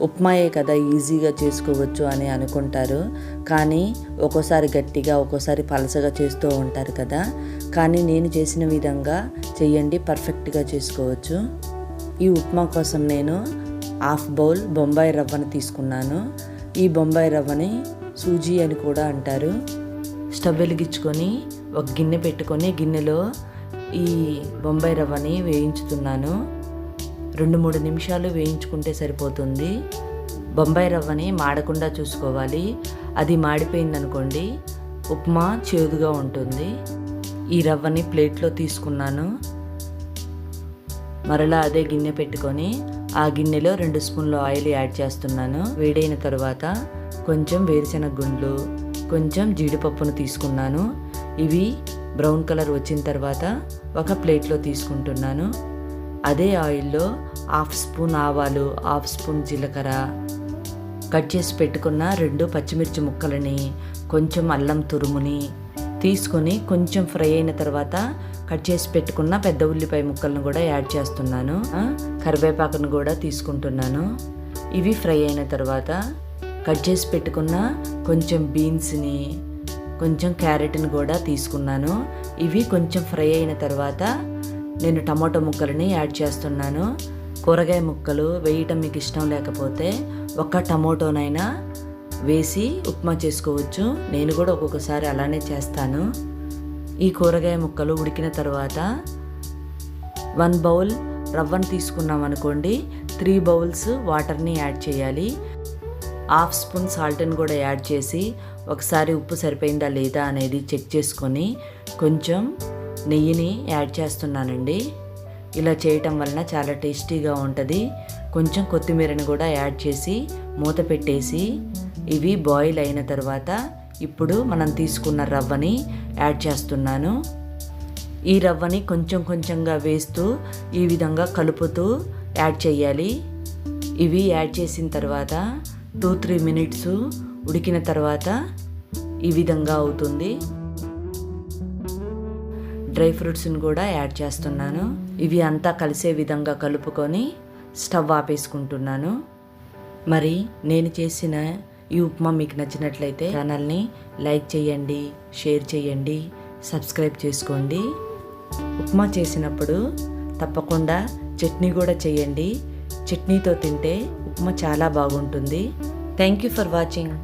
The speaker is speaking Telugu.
ఉప్మాయే కదా ఈజీగా చేసుకోవచ్చు అని అనుకుంటారు. కానీ ఒక్కోసారి గట్టిగా ఒక్కోసారి పలసగా చేస్తూ ఉంటారు కదా. కానీ నేను చేసిన విధంగా చెయ్యండి పర్ఫెక్ట్గా చేసుకోవచ్చు. ఈ ఉప్మా కోసం నేను హాఫ్ బౌల్ బొంబాయి రవ్వను తీసుకున్నాను. ఈ బొంబాయి రవ్వని సూజీ అని కూడా అంటారు. స్టవ్ వెలిగించుకొని ఒక గిన్నె పెట్టుకొని గిన్నెలో ఈ బొంబాయి రవ్వని వేయించుతున్నాను. రెండు మూడు నిమిషాలు వేయించుకుంటే సరిపోతుంది. బొంబాయి రవ్వని మాడకుండా చూసుకోవాలి. అది మాడిపోయిందనుకోండి ఉప్మా చేదుగా ఉంటుంది. ఈ రవ్వని ప్లేట్లో తీసుకున్నాను. మరలా అదే గిన్నె పెట్టుకొని ఆ గిన్నెలో రెండు స్పూన్లు ఆయిల్ యాడ్ చేస్తున్నాను. వేడైన తర్వాత కొంచెం వేరుశెనగ గుండ్లు కొంచెం జీడిపప్పును తీసుకున్నాను. ఇవి బ్రౌన్ కలర్ వచ్చిన తర్వాత ఒక ప్లేట్లో తీసుకుంటున్నాను. అదే ఆయిల్లో హాఫ్ స్పూన్ ఆవాలు హాఫ్ స్పూన్ జీలకర్ర కట్ చేసి పెట్టుకున్న రెండు పచ్చిమిర్చి ముక్కలని కొంచెం అల్లం తురుముని తీసుకొని కొంచెం ఫ్రై అయిన తర్వాత కట్ చేసి పెట్టుకున్న పెద్ద ఉల్లిపాయ ముక్కలను కూడా యాడ్ చేస్తున్నాను. కరివేపాకును కూడా తీసుకుంటున్నాను. ఇవి ఫ్రై అయిన తర్వాత కట్ చేసి పెట్టుకున్న కొంచెం బీన్స్ని కొంచెం క్యారెట్ని కూడా తీసుకున్నాను. ఇవి కొంచెం ఫ్రై అయిన తర్వాత నేను టమాటో ముక్కలని యాడ్ చేస్తున్నాను. కూరగాయ ముక్కలు వేయటం మీకు ఇష్టం లేకపోతే ఒక్క టమాటోనైనా వేసి ఉప్మా చేసుకోవచ్చు. నేను కూడా ఒక్కొక్కసారి అలానే చేస్తాను. ఈ కూరగాయ ముక్కలు ఉడికిన తర్వాత వన్ బౌల్ రవ్వను తీసుకున్నాం అనుకోండి. త్రీ బౌల్స్ వాటర్ని యాడ్ చేయాలి. హాఫ్ స్పూన్ సాల్ట్ని కూడా యాడ్ చేసి ఒకసారి ఉప్పు సరిపోయిందా లేదా అనేది చెక్ చేసుకొని కొంచెం నెయ్యిని యాడ్ చేస్తున్నానండి. ఇలా చేయటం వలన చాలా టేస్టీగా ఉంటుంది. కొంచెం కొత్తిమీరని కూడా యాడ్ చేసి మూత పెట్టేసి ఇవి బాయిల్ అయిన తర్వాత ఇప్పుడు మనం తీసుకున్న రవ్వని యాడ్ చేస్తున్నాను. ఈ రవ్వని కొంచెం కొంచెంగా వేస్తూ ఈ విధంగా కలుపుతూ యాడ్ చేయాలి. ఇవి యాడ్ చేసిన తర్వాత టూ త్రీ మినిట్స్ ఉడికిన తర్వాత ఈ విధంగా అవుతుంది. డ్రై ఫ్రూట్స్ని కూడా యాడ్ చేస్తున్నాను. ఇవి అంతా కలిసే విధంగా కలుపుకొని స్టవ్ ఆపేసుకుంటున్నాను. మరి నేను చేసిన ఈ ఉప్మా మీకు నచ్చినట్లయితే ఛానల్ని లైక్ చేయండి షేర్ చేయండి సబ్స్క్రైబ్ చేసుకోండి. ఉప్మా చేసినప్పుడు తప్పకుండా చట్నీ కూడా చేయండి. చట్నీతో తింటే ఉప్మా చాలా బాగుంటుంది. Thank you for watching.